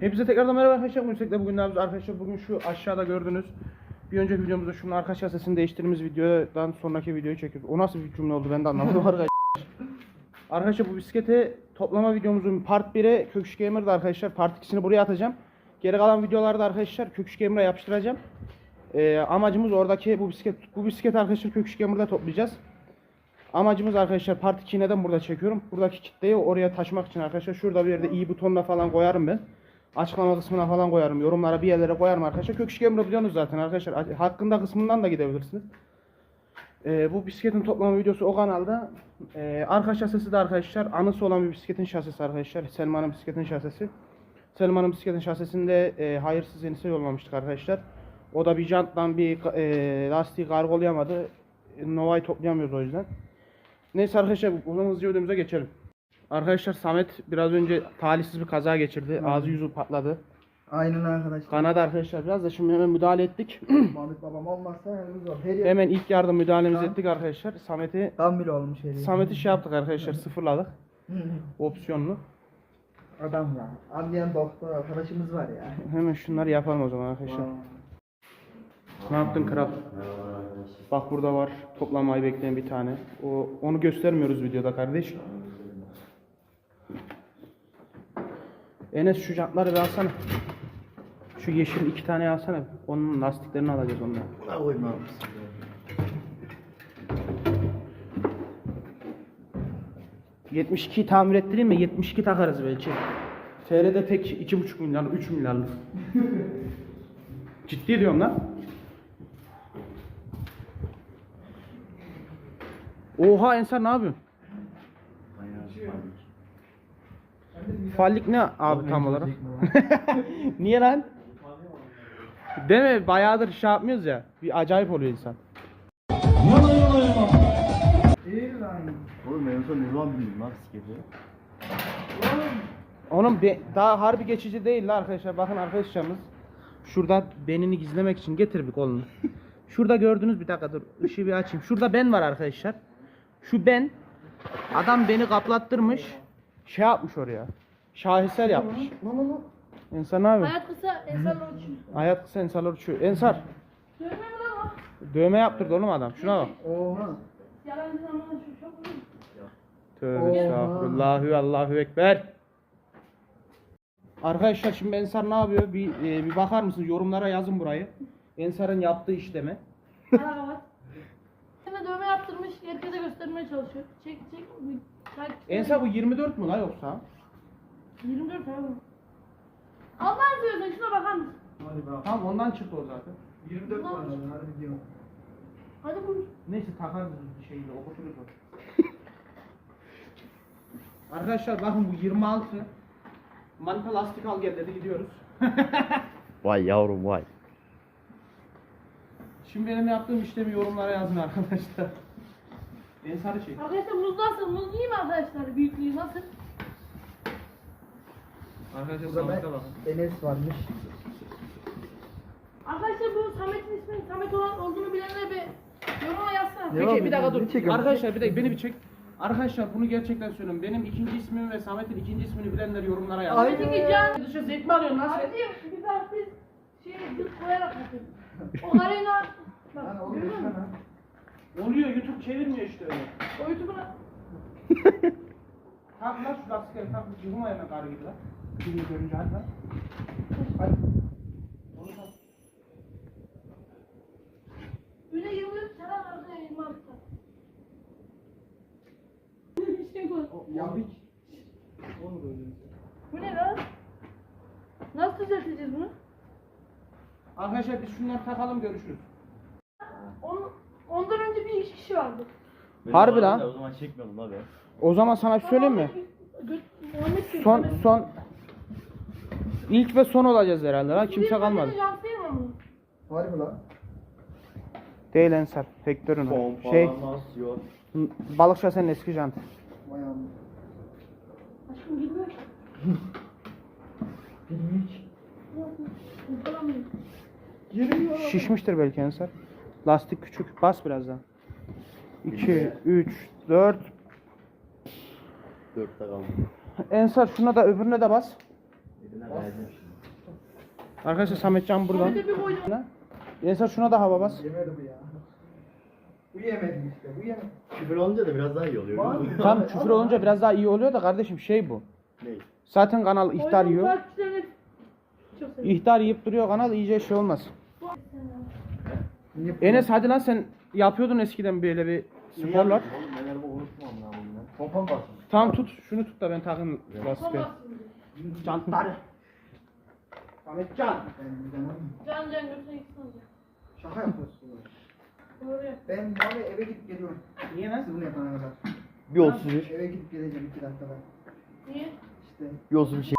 Hepinize tekrardan merhaba arkadaşlar. Sizlerle bugün yapıyoruz? Arkadaşlar bugün şu aşağıda gördüğünüz bir önceki videomuzda şunun arka şasisini değiştirdiğimiz videodan sonraki videoyu çekiyoruz. O nasıl bir cümle oldu ben de anlamadım arkadaşlar. Arkadaşlar bu bisiklete toplama videomuzun part 1'e Köküş Gamer'da arkadaşlar. Part 2'sini buraya atacağım. Geri kalan videolarda arkadaşlar Köküş Gamer'a yapıştıracağım. Ee, amacımız oradaki bu bisiklet bu bisiklet arkadaşlar Köküş Gamer'da toplayacağız. Amacımız arkadaşlar part 2'yi neden burada çekiyorum? Buradaki kitleyi oraya taşımak için arkadaşlar şurada bir yerde iyi butonla falan koyarım ben. Açıklama kısmına falan koyarım. Yorumlara bir yerlere koyarım arkadaşlar. Köküş Gamer'ı biliyorsunuz zaten arkadaşlar. Hakkında kısmından da gidebilirsiniz. Ee, bu bisikletin toplama videosu o kanalda. Ee, arka şasisi de arkadaşlar anısı olan bir bisikletin şasisi arkadaşlar. Selman'ın bisikletin şasisi. Selman'ın bisikletin şasisinde e, hayırsız yenisi yollamıştık arkadaşlar. O da bir janttan bir e, lastiği kargolayamadı. Nova'yı toplayamıyoruz o yüzden. Neyse arkadaşlar zaman hızlıca videomuza geçelim. Arkadaşlar Samet biraz önce talihsiz bir kaza geçirdi. Ağzı yüzü patladı. Aynen arkadaşlar. Kanadı arkadaşlar biraz da şimdi hemen müdahale ettik. Mahmut babam olmazsa henüz zor. Her yer hemen ilk yardım müdahalemizi Tamam. ettik arkadaşlar. Samet'i tam bile olmuş her yer. Samet'i şey yaptık arkadaşlar sıfırladık. Opsiyonlu. Adam var. Anlayan doktor arkadaşımız var ya. Hemen şunları yapalım o zaman arkadaşlar. Ne yaptın kral? Bak burada var toplamayı bekleyen bir tane. O onu göstermiyoruz videoda kardeş. Enes şu jantları bir alsana. Şu yeşil iki tane alsana. Onun lastiklerini alacağız ondan. 72'yi tamir ettireyim mi? 72 takarız belki. TR'de tek 2,5 milyar, 3 milyarlık. Ciddi diyorum lan. Oha Ensar ne yapıyorsun? Fallik ne abi tam olarak? Niye lan? Değil mi? Bayağıdır şey yapmıyoruz ya. Bir acayip oluyor insan. İyi lan. Oğlum en son ne zaman bindim lan bisiklete? Onun be- daha harbi geçici değil la arkadaşlar. Bakın arkadaşlarımız şurada benini gizlemek için getirdik kolunu. Şurada gördüğünüz bir dakika dur ışığı bir açayım. Şurada ben var arkadaşlar. Şu ben adam beni kaplattırmış. Şey yapmış oraya. Şaheser yapmış. Lan. Ensar ne abi? Hayat kısa, insanlar uçuyor. Hayat kısa insanlar uçuyor. Ensar Dövme mi lan o? dövme yaptırdı oğlum adam. Şuna bak. Oha. Yalancı zaman şu çok uzun. Tövbe estağfurullah. Allahu ekber. Arkadaşlar şimdi Ensar ne yapıyor? Bir, e, bir bakar mısınız? Yorumlara yazın burayı. Ensar'ın yaptığı işlemi. Kapat. Şimdi dövme yaptırmış, herkese göstermeye çalışıyor. Çek çek. Ensar bu 24 mü la yoksa? 24 abi. Allah'ın seversen şuna bakar mısın? Hadi. Tamam ondan çıktı o zaten. 24 var lan harbi diyorum. Hadi buyur. Neyse takarız bir şeyle okuturuz o. Arkadaşlar bakın bu 26. Manita lastik al gel dedi gidiyoruz. Vay yavrum vay. Şimdi benim yaptığım işlemi yorumlara yazın arkadaşlar. Ensar'ı çek. Arkadaşlar muz nasıl? Muz iyi mi arkadaşlar? Büyüklüğü nasıl? Arkadaşlar Burada Samet'e bakın. ben Enes varmış. Arkadaşlar bu Samet'in ismi Samet olan olduğunu bilenler bir yoruma yazsana. Peki bir dakika dur. Çekiyorsun? Arkadaşlar bir dakika beni bir çek. Arkadaşlar bunu gerçekten söylüyorum. Benim ikinci ismimi ve Samet'in ikinci ismini bilenler yorumlara yazın. Ay. Samet'in can. Dışarı zevk mi alıyorsun lan sen? Abicim biz şey gıt koyarak yapıyoruz. O Lan bak oğlum görüyor musun? lan. Oluyor YouTube çevirmiyor işte öyle. O YouTube'una Tak lan şu lastikleri tak. Cıvıma hemen karı gibi lan. Şimdi görünce hadi lan. Hadi. Onu tak. 23 tane arkaya 26 tane. Bir şey bu. Yavik. Onu böyle. Bu ne lan? Nasıl düzelteceğiz bunu? Arkadaşlar biz şunları takalım görüşürüz. Onu, ondan önce bir iki kişi vardı. Benim Harbi vardı lan. da O zaman çekmiyordum la be. O zaman sana bir şey söyleyeyim mi? Gö- Muhammed kim? Son son ilk ve son olacağız herhalde lan. Kimse kalmadı. bunun? Harbi lan. Değil Ensar. Vektörün o. Şey yok. balık şasenin eski jantı. Vay amma. Aşkım bilmiyor ki. Yürüyor. Şişmiştir belki Ensar. Lastik küçük. Bas biraz daha. 2, 3, 4. Dörtte kaldım. Ensar şuna da öbürüne de bas. Arkadaşlar Sametcan burada. Ensar şuna da hava bas. Yemedi bu ya. Bu yemedi işte. Bu yemedi. Küfür olunca da biraz daha iyi oluyor. Var mı? Tam küfür olunca biraz daha iyi oluyor da kardeşim şey bu. Ne? Zaten kanal ihtar yiyor. Çok seviyorum. İhtar yiyip duruyor kanal iyice şey olmaz. Enes hadi lan sen yapıyordun eskiden böyle bir sporlar. Oğlum neler bu unutmam lan bunu. Pompa mı basın? Tamam tut şunu tut da ben takayım lastik. Baba, Çantarı. Sametcan. Ben gidemem. Can can götüne gitsin hocam. Şaka yapıyorsun. Doğru. Ben abi eve gidip geliyorum. Niye lan? Siz bunu yapana kadar. Bir 31. Eve gidip geleceğim iki dakikada. Niye? İşte Bir 31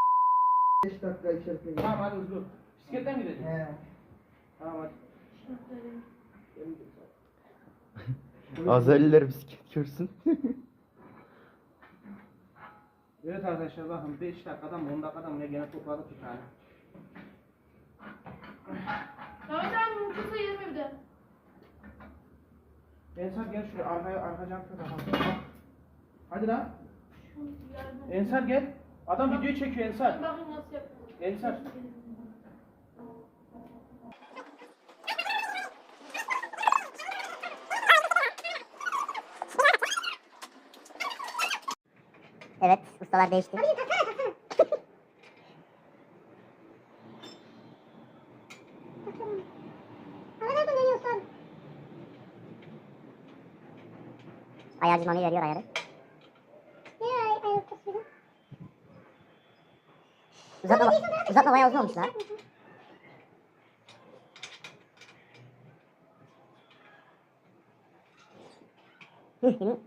beş dakika içerisinde. Tamam hadi hızlı. Bisikletten gideceksin? He. Tamam hadi. Azaliler bisiklet görsün. Evet arkadaşlar bakın 5 dakikadan mı 10 dakikadan ne gene topladık bir tane. Samet abi mümkünse yeme bir de. Ensar gel şuraya arkaya arka jantına takalım. Hadi lan. Ensar gel. Adam video çekiyor Ensar. Bakın nasıl yapıyor. Ensar. Evet, ustalar değişti. Ayarcı mami veriyor ayarı. Uzatma, uzatma bayağı uzun olmuş lan. Hıh, benim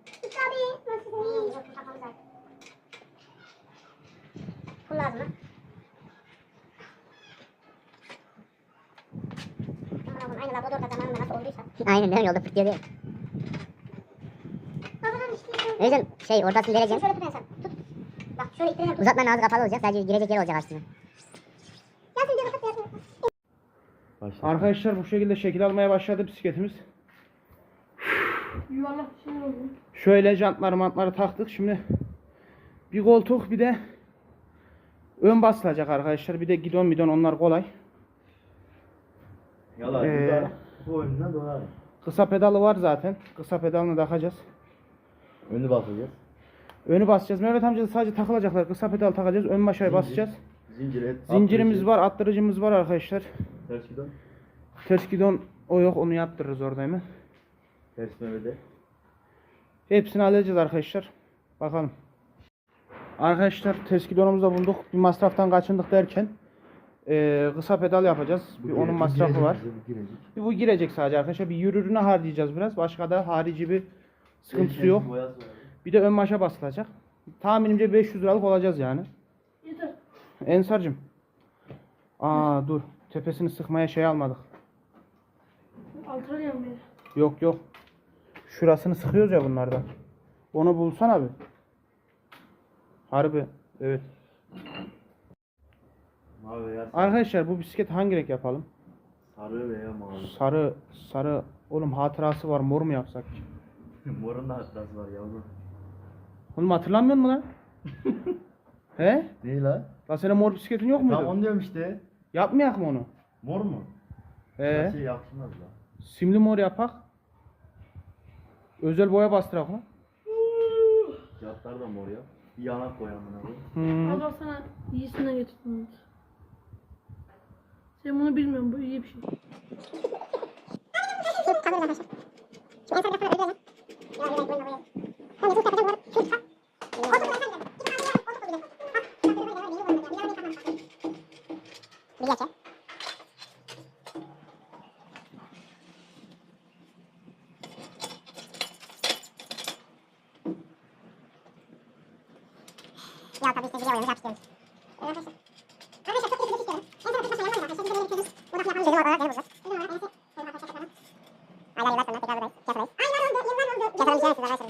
Mi? Yolda pırt diye değil. O yüzden şey ortasını vereceğim. Şöyle tut sen. Tut. Bak şöyle ittirelim. Uzatmanın ağzı kapalı olacak. Sadece girecek yer olacak aslında. Yasin diye kapat Yasin. Başla. Arkadaşlar bu şekilde şekil almaya başladı bisikletimiz. Yuvarlak şeyler oldu. Şöyle jantları mantları taktık. Şimdi bir koltuk bir de ön basılacak arkadaşlar. Bir de gidon bidon onlar kolay. Yalan. Ee, Bu oyundan dolar. Kısa pedalı var zaten. Kısa pedalını takacağız. Önü basacağız. Önü basacağız. Mehmet amca sadece takılacaklar. Kısa pedal takacağız. Ön maşayı Zincir. basacağız. Zincir et. Zincirimiz var, attırıcımız var arkadaşlar. Ters gidon. Ters gidon o yok onu yaptırırız orada hemen. Ters mevede. Hepsini halledeceğiz arkadaşlar. Bakalım. Arkadaşlar ters gidonumuzu da bulduk. Bir masraftan kaçındık derken eee, kısa pedal yapacağız. Bir onun masrafı var. Girecek. Bir bu girecek sadece arkadaşlar. Bir yürürüne harcayacağız biraz. Başka da harici bir sıkıntısı yok. Bir de ön maşa basılacak. Tahminimce 500 liralık olacağız yani. Yeter. Ensar'cım. Aa dur. Tepesini sıkmaya şey almadık. Altına yanmıyor. Yok yok. Şurasını sıkıyoruz ya bunlardan. Onu bulsan abi. Harbi. Evet. Mavi veya Arkadaşlar bu bisiklet hangi renk yapalım? sarı veya mavi. Sarı, sarı. Oğlum hatırası var. Mor mu yapsak? Morun da hatırası var yavrum. Oğlum hatırlamıyor musun lan? He? Ne la? La senin mor bisikletin yok muydu? Tamam onu diyorum işte. Yapmayak mı onu? Mor mu? He. Şey yakışmaz la. Simli mor yapak. Özel boya bastırak mı? Fiyatlar da mor ya. Bir yanak koy amına koy. Hmm. Al sana iyisinden getirdim. Sen bunu bilmiyorsun bu iyi bir şey. Ya tabii işte video oyunu yapıştırıyoruz. Arkadaşlar. Arkadaşlar çok iyi istiyorum. En son arkadaşlar yanmayın arkadaşlar. Biz de böyle yapıyoruz. Burada yapalım. Bizim oralar benim olacak. Bizim oralar ense. Benim arkadaşlar yapalım. Aylar yıllar sonra tekrar buradayız. Tiyatro'dayız. Aylar oldu. Yıllar oldu. Tiyatro'nun içine siz arkadaşlar.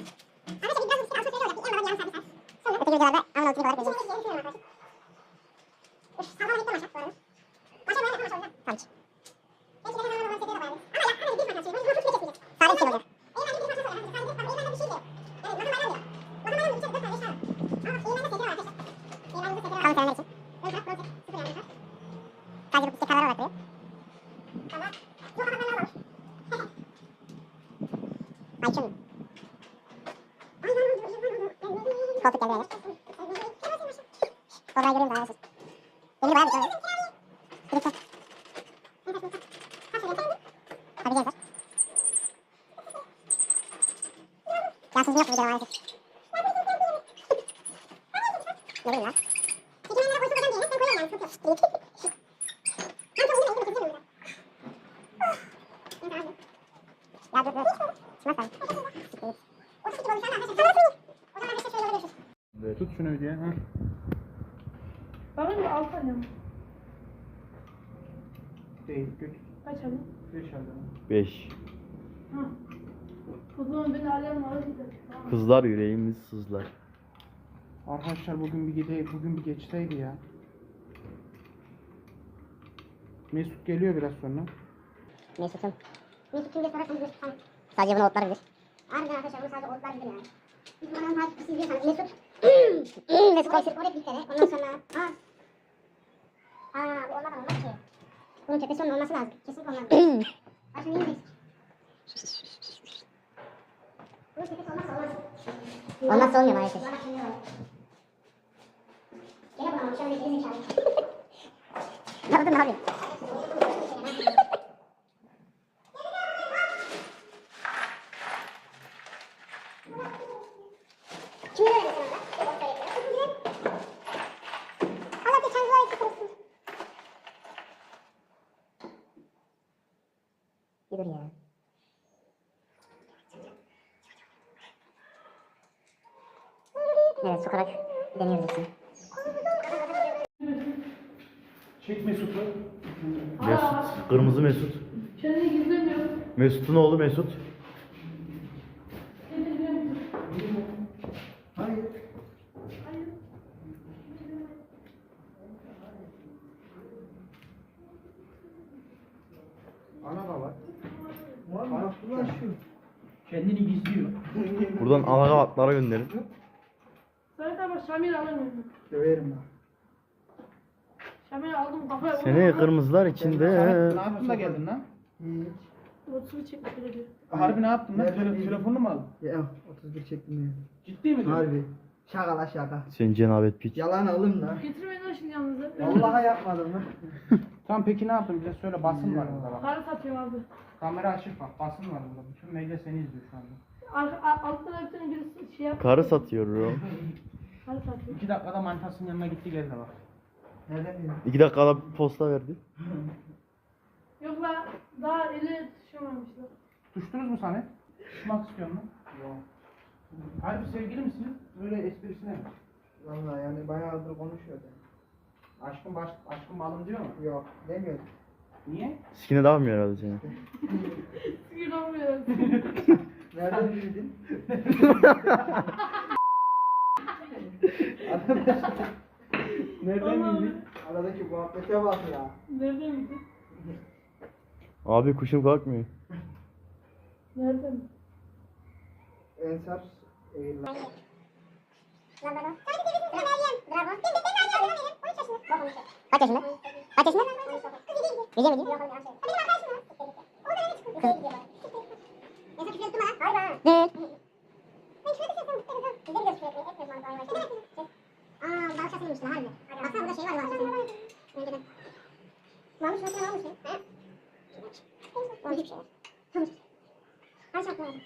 Arkadaşlar biraz bir alışveriş olacak. Bir yarım yarım saat bir saat. Sonra öteki videolarda Aman Oltu'yu olarak göreceğiz. Şimdi görüşürüz arkadaşlar. Üf, sallama gitti maşa bu arada. Maşa böyle yapma maşa olacak. Tabii ki. Belki de hemen olarak çekiyor da bayağı. Ama ya hani biz maşa çekiyoruz. Biz maşa çekmeyeceğiz. Sadece için olacak. Eğlenceli bir maşa söyle arkadaşlar. Sadece bak eğlenceli bir şey diyor. Yani maşa bayram diyor. Maşa bayram diyor. Bir şey dört tane eşya var. Ama bak eğlenceli seviyor arkadaşlar. Eğlenceli seviyor arkadaşlar. Kalın sevenler için. Ön taraf bronz sıfır yanlar var. Sadece bu istikalar olarak duruyor. Tamam. Yok ama ben almamış. Ayçın. Koltuk geldi beyler. Kolay görüyorum daha siz. Beni bayağı bir görüyorum. Birlikte. Hadi gençler. Yansızım yok bu videoda maalesef. Ne bileyim lan. Çekimenlere koysun hocam diye. Ben koyuyorum yani. Sıkıntı yok. Ben çok uzun uzun uzun Ya dur dur. Şuna sen. O sıkıntı olmuş ama. Tamam seni. O zaman arkadaşlar şöyle görüşürüz. Tut şunu diye. Ha. Bakın bir altı mi? Değil. Göt. Kaç tane? Beş aldım. 5. Ha. O zaman beni alem var gidelim. Tamam. Kızlar yüreğimiz sızlar. Arkadaşlar bugün bir gece bugün bir geçseydi ya. Mesut geliyor biraz sonra. Mesut'um. Mesut kimdir sorarsanız Mesut sana. Sadece bunu otlar bilir. Harbiden arkadaşlar bunu sadece otlar bilir yani. Biz bu adamın takipçisi diyorsanız Mesut. Mesut koysun. Oraya bir kere. Ondan sonra. Aa. Aa bu olmadan olmaz ki. Bunun tepesi onun olması lazım. Kesinlikle olmaz. Başını iyi eksik. Bunun tepesi olmazsa olmaz. Olmazsa olmuyor maalesef. Gene bana olmuş. Şöyle geri zekalı. Ne oldu ne yapayım? Kimler öğrenci sınavda? Allah geçen yıl ayıp tutmuşsun. Bir dur ya. Evet sokarak deniyoruz hepsini. Çek Mesut'u. Mesut. Kırmızı Mesut. Kendini gizlemiyorum. Mesut'un oğlu Mesut. Hayır. Hayır. Ana var. Mı? Bak ulan şu. Kendini gizliyor. Buradan Alagatlara gönderin. Zaten bak Şamil alamıyorum. Döverim ben. Şamil aldım kafaya. Seni kırmızılar içinde. ne yaptın da geldin lan? Hiç. Otuz çekmiş öyle diyor. Harbi ne yaptın lan? Nereden Tele- bildin? telefonunu mu aldın? Ya 31 çektim ya. Ciddi mi? diyorsun? Harbi. Şaka la şaka. Sen cenabet piç. Yalan alım da. Getirmeyin lan şimdi yanınıza. Vallahi yapmadım lan. Tamam peki ne yaptın? Bize söyle basın var burada bak. Karı satıyorum abi. Kamera açık bak basın var burada. Bütün medya seni izliyor şu anda. Ar- ar- altta da bir tane birisi şey yap. Karı satıyorum. Karı satıyor. İki dakikada manitasının yanına gitti geldi bak. Nereden bildin? İki dakikada bir posta verdi. Yok lan daha eli tutuşamamışlar. Tuştunuz mu Samet? Tutmak istiyor mu? Yok. Harbi sevgili misiniz? Böyle esprisine mi? Vallahi yani bayağıdır konuşuyordu. Aşkım baş, aşkım balım diyor mu? Yok demiyordu. Niye? Sikine dağılmıyor herhalde seni. Gün olmuyor. Nereden bildin? Nereden bildin? Aradaki muhabbete bak ya. Nereden bildin? Abi kuşum kalkmıyor. Nereden? Ensar eğilme. Kaç yaşında? Kaç yaşında? Gece mi gidiyor? Kız. Evet. Aa, balık şasıymışlar harbi. Baksana burada şey var balık şasının. Önceden. Varmış mı? Varmış mı? He? Var hiçbir şey var. Varmış. Kaç yapma lazım?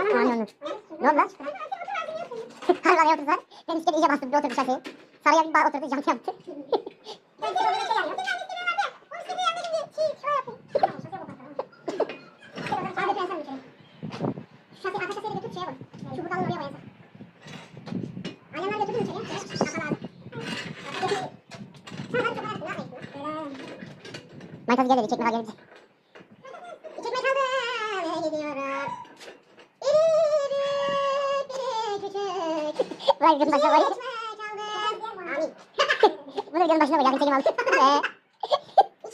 Anne anne. Ne oldu lan? Harbi araya oturdular. Ben iskele iyice bastım bir oturdu şaseye. Bir bağ oturdu jantı yaptı. Ben de böyle şey yapıyorum. Sadece prensem bir kere. Şu şaseyi arka şaseyi de götür şeye koy. Şu budalını oraya koyarsın. Annemler götürdü mü içeriye? Kafa lazım. Sen hadi çok ararsın. Ne yapayım? Maytaz gel dedi. Çekme. Gidiyorum. İri iri biri küçük. Vay videonun başına koyacağım. Tekim aldım. Ee.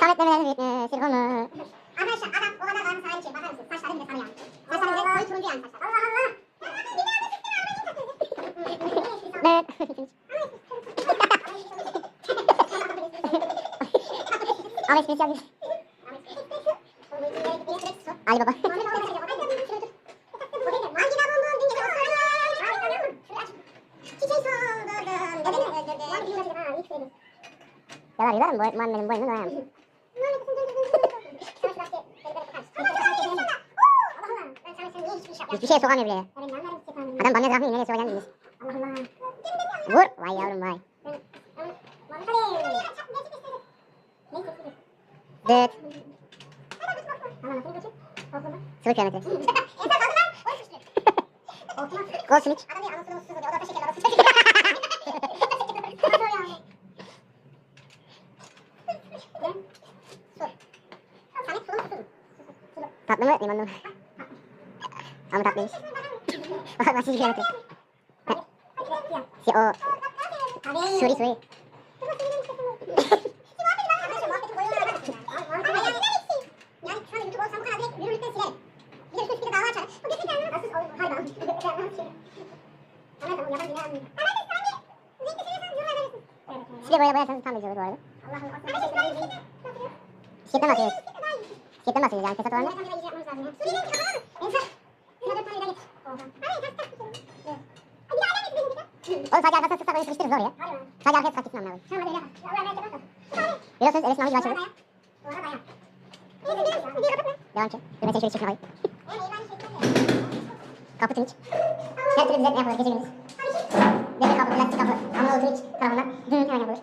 Samet demelerini bitmiş. E, Telefonu. Arkadaşlar adam o kadar varmış sarı ki. Bakar mısın? Saçları bile sarı yani. Saçları bile koyu turuncu yani saçlar. Allah Allah. Evet. Ama espri şey yapayım. Yular mı? Bu- Muhammed'in boynunu doyarmış. Hiçbir şey sokamıyor bile ya. Adam bana zahmi nereye sokacağını bilmiş. Vur. Vay yavrum vay. Dıt. Sıvı kilometre. Gol switch. Tatlı mı limonlu mu? Ama tatlıymış. Bak nasıl bir kilometre. Si o. Suri suri. Sile boya boyarsanız tam güzel olur bu arada. Bisikletten bahsediyoruz. Bisikletten bahsediyoruz yani fesat olan ne? Oğlum sadece arkasına sıksak onu sıkıştırırız zor ya. Sadece arkaya sıksak gitsin amına koyayım. Biliyorsunuz Enes Nahı gibi açıldı. Devam ki. Dur ben seni şöyle çekme alayım. Kapı Twitch. Her türlü düzeltme yapılır gece gündüz. Demir kapı, plastik kapı, Anadolu Twitch tarafından. Hı, hemen yapılır.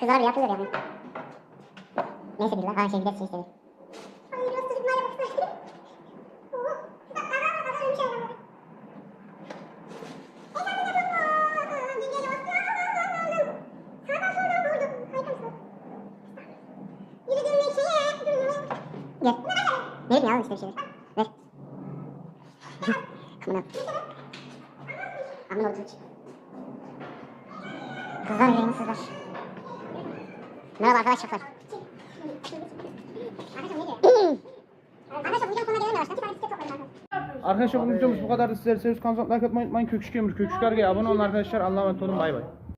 Kızlar bir yapılır yani. Neyse bir lan. Ha şey bir de şey istedi. Gel. Verin ya işte bir şeyler. Ver. Kamera. Amına otur. Kızlar yayını sızlar. Merhaba arkadaşlar. Arkadaşlar bu videonun sonuna gelelim yavaştan. Bir tane bisiklet topladım arkadaşlar. Bu videomuz bu kadar. Sizleri seviyoruz. Kanalımıza like atmayı unutmayın. Köküş Kömür, Köküş Karga'ya abone olun arkadaşlar. Allah'a emanet olun. Bay bay.